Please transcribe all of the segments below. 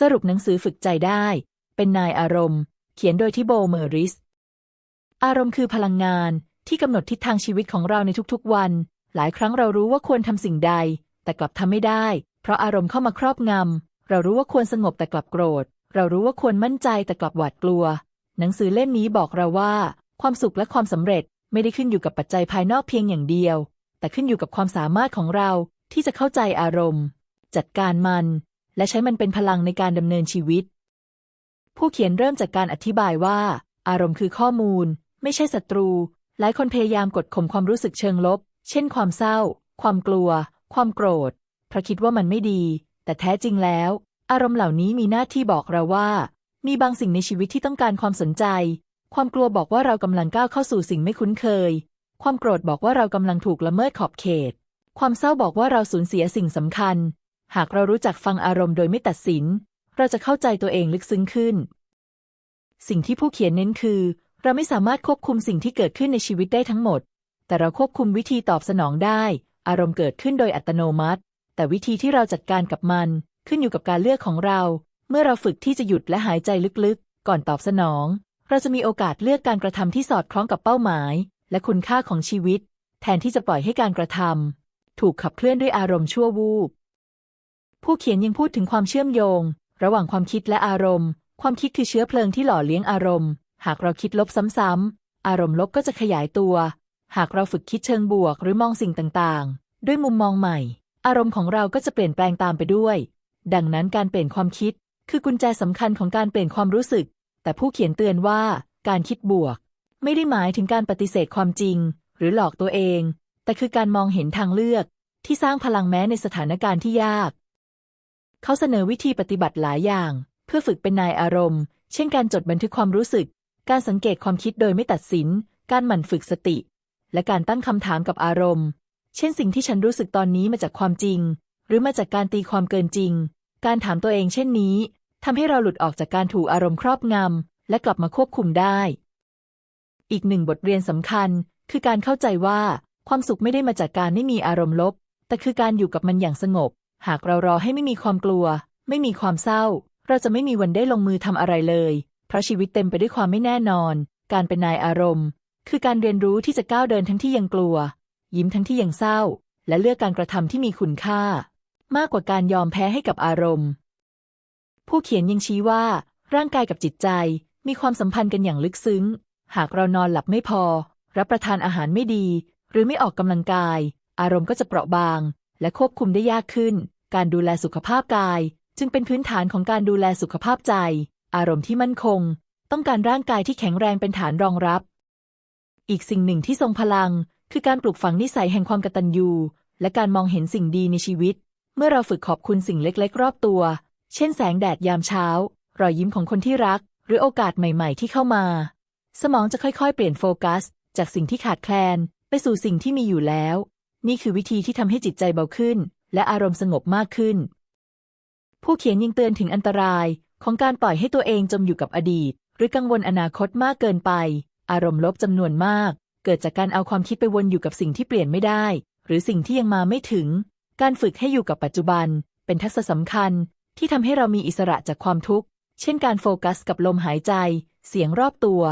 สรุปหนังสือฝึกใจได้ เป็นนายอารมณ์ เขียนโดยทิโบเมอริส อารมณ์คือพลังงานที่กำหนดทิศทางชีวิตของเราในทุกๆวัน หลายครั้งเรารู้ว่าควรทำสิ่งใด แต่กลับทำไม่ได้ เพราะอารมณ์เข้ามาครอบงำ เรารู้ว่าควรสงบแต่กลับโกรธ เรารู้ว่าควรมั่นใจแต่กลับหวาดกลัว หนังสือเล่มนี้บอกเราว่า ความสุขและความสำเร็จไม่ได้ขึ้นอยู่กับปัจจัยภายนอกเพียงอย่างเดียว แต่ขึ้นอยู่กับความสามารถของเราที่จะเข้าใจอารมณ์ จัดการมัน และใช้มันเป็นพลังในการดำเนินชีวิต ผู้เขียนเริ่มจากการอธิบายว่า อารมณ์คือข้อมูล ไม่ใช่ศัตรู หลายคนพยายามกดข่มความรู้สึกเชิงลบ เช่น ความเศร้า ความกลัว ความโกรธ เพราะคิดว่ามันไม่ดี แต่แท้จริงแล้ว อารมณ์เหล่านี้มีหน้าที่บอกเราว่า มีบางสิ่งในชีวิตที่ต้องการความสนใจ ความกลัวบอกว่าเรากำลังก้าวเข้าสู่สิ่งไม่คุ้นเคย ความโกรธบอกว่าเรากำลังถูกละเมิดขอบเขต ความเศร้าบอกว่าเราสูญเสียสิ่งสำคัญ หากเรารู้จักฟังอารมณ์โดยไม่ตัดสิน เราจะเข้าใจตัวเองลึกซึ้งขึ้น สิ่งที่ผู้เขียนเน้นคือ เราไม่สามารถควบคุมสิ่งที่เกิดขึ้นในชีวิตได้ทั้งหมด แต่เราควบคุมวิธีตอบสนองได้ อารมณ์เกิดขึ้นโดยอัตโนมัติ แต่วิธีที่เราจัดการกับมัน ขึ้นอยู่กับการเลือกของเรา เมื่อเราฝึกที่จะหยุดและหายใจลึกๆ ก่อนตอบสนอง เราจะมีโอกาสเลือกการกระทำที่สอดคล้องกับเป้าหมาย และคุณค่าของชีวิต แทนที่จะปล่อยให้การกระทำถูกขับเคลื่อนด้วยอารมณ์ชั่ววูบ ผู้เขียนยังพูดถึงความเชื่อมโยง ระหว่างความคิดและอารมณ์ ความคิดคือเชื้อเพลิงที่หล่อเลี้ยงอารมณ์ หากเราคิดลบซ้ำๆ อารมณ์ลบก็จะขยายตัว หากเราฝึกคิดเชิงบวกหรือมองสิ่งต่างๆ ด้วยมุมมองใหม่ อารมณ์ของเราก็จะเปลี่ยนแปลงตามไปด้วย ดังนั้นการเปลี่ยนความคิด คือกุญแจสำคัญของการเปลี่ยนความรู้สึก แต่ผู้เขียนเตือนว่า การคิดบวก ไม่ได้หมายถึงการปฏิเสธความจริง หรือหลอกตัวเอง แต่คือการมองเห็นทางเลือก ที่สร้างพลังแม้ในสถานการณ์ที่ยาก เขาเสนอวิธีปฏิบัติหลายอย่าง เพื่อฝึกเป็นนายอารมณ์ เช่นการจดบันทึกความรู้สึก การสังเกตความคิดโดยไม่ตัดสิน การหมั่นฝึกสติ และการตั้งคำถามกับอารมณ์ เช่นสิ่งที่ฉันรู้สึกตอนนี้มาจากความจริง หรือมาจากการตีความเกินจริง การถามตัวเองเช่นนี้ทำให้เราหลุดออกจากการถูกอารมณ์ครอบงำและกลับมาควบคุมได้ อีกหนึ่งบทเรียนสำคัญ คือการเข้าใจว่า ความสุขไม่ได้มาจากการไม่มีอารมณ์ลบ แต่คือการอยู่กับมันอย่างสงบ หากเรารอให้ไม่มีความกลัว ไม่มีความเศร้า เราจะไม่มีวันได้ลงมือทำอะไรเลย เพราะชีวิตเต็มไปด้วยความไม่แน่นอน การเป็นนายอารมณ์ คือการเรียนรู้ที่จะก้าวเดินทั้งที่ยังกลัว ยิ้มทั้งที่ยังเศร้า และเลือกการกระทำที่มีคุณค่า มากกว่าการยอมแพ้ให้กับอารมณ์ ผู้เขียนยังชี้ว่า ร่างกายกับจิตใจ มีความสัมพันธ์กันอย่างลึกซึ้ง หากเรานอนหลับไม่พอ รับประทานอาหารไม่ดี หรือไม่ออกกำลังกาย อารมณ์ก็จะเปราะบาง และควบคุมได้ยากขึ้น การดูแลสุขภาพกาย จึงเป็นพื้นฐานของการดูแลสุขภาพใจ อารมณ์ที่มั่นคง ต้องการร่างกายที่แข็งแรงเป็นฐานรองรับ อีกสิ่งหนึ่งที่ทรงพลัง คือการปลูกฝังนิสัยแห่งความกตัญญูและการมองเห็นสิ่งดีในชีวิต เมื่อเราฝึกขอบคุณสิ่งเล็กๆ รอบตัว เช่นแสงแดดยามเช้า รอยยิ้มของคนที่รัก หรือโอกาสใหม่ ๆ ที่เข้ามา สมองจะค่อยๆ เปลี่ยนโฟกัส จากสิ่งที่ขาดแคลน ไปสู่สิ่งที่มีอยู่แล้ว นี่คือวิธีที่ทำให้จิตใจเบาขึ้น และอารมณ์สงบมากขึ้น ผู้เขียนยังเตือนถึงอันตรายของการปล่อยให้ตัวเองจมอยู่กับอดีต หรือกังวลอนาคตมากเกินไป อารมณ์ลบจำนวนมาก เกิดจากการเอาความคิดไปวนอยู่กับสิ่งที่เปลี่ยนไม่ได้ หรือสิ่งที่ยังมาไม่ถึง การฝึกให้อยู่กับปัจจุบัน เป็นทักษะสำคัญ ที่ทำให้เรามีอิสระจากความทุกข์ เช่นการโฟกัสกับลมหายใจ เสียงรอบตัว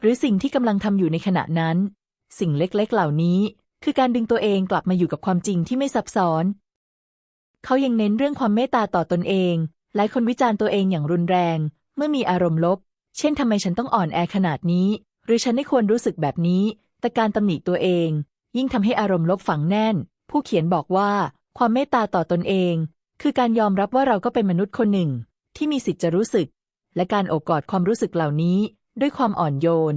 หรือสิ่งที่กำลังทำอยู่ในขณะนั้น สิ่งเล็กๆ เหล่านี้ คือการดึงตัวเองกลับมาอยู่กับความจริงที่ไม่ซับซ้อน เขายังเน้นเรื่องความเมตตาต่อตนเอง หลายคนวิจารณ์ตัวเองอย่างรุนแรง เมื่อมีอารมณ์ลบ เช่นทำไมฉันต้องอ่อนแอขนาดนี้ หรือฉันไม่ควรรู้สึกแบบนี้ แต่การตำหนิตัวเอง ยิ่งทำให้อารมณ์ลบฝังแน่น ผู้เขียนบอกว่าความเมตตาต่อตนเอง คือการยอมรับว่าเราก็เป็นมนุษย์คนหนึ่ง ที่มีสิทธิ์จะรู้สึก และการโอบกอดความรู้สึกเหล่านี้ ด้วยความอ่อนโยน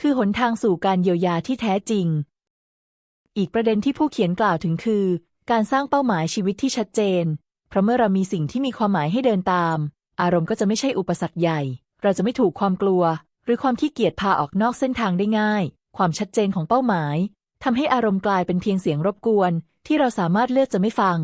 คือหนทางสู่การเยียวยาที่แท้จริง อีกประเด็นที่ผู้เขียนกล่าวถึงคือ การสร้างเป้าหมายชีวิตที่ชัดเจน เพราะเมื่อเรามีสิ่งที่มีความหมายให้เดินตาม อารมณ์ก็จะไม่ใช่อุปสรรคใหญ่ เราจะไม่ถูกความกลัว หรือความขี้เกียจพาออกนอกเส้นทางได้ง่าย ความชัดเจนของเป้าหมายทำให้อารมณ์กลายเป็นเพียงเสียงรบกวน ที่เราสามารถเลือกจะไม่ฟัง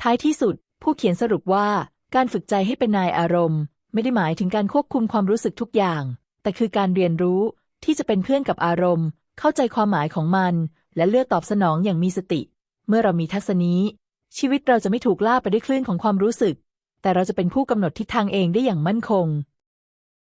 ท้ายที่สุด ผู้เขียนสรุปว่า การฝึกใจให้เป็นนายอารมณ์ ไม่ได้หมายถึงการควบคุมความรู้สึกทุกอย่าง แต่คือการเรียนรู้ที่จะเป็นเพื่อนกับอารมณ์ เข้าใจความหมายของมัน และเลือกตอบสนองอย่างมีสติ เมื่อเรามีทัศนี้ ชีวิตเราจะไม่ถูกล่าไปด้วยคลื่นของความรู้สึก แต่เราจะเป็นผู้กำหนดทิศทางเองได้อย่างมั่นคง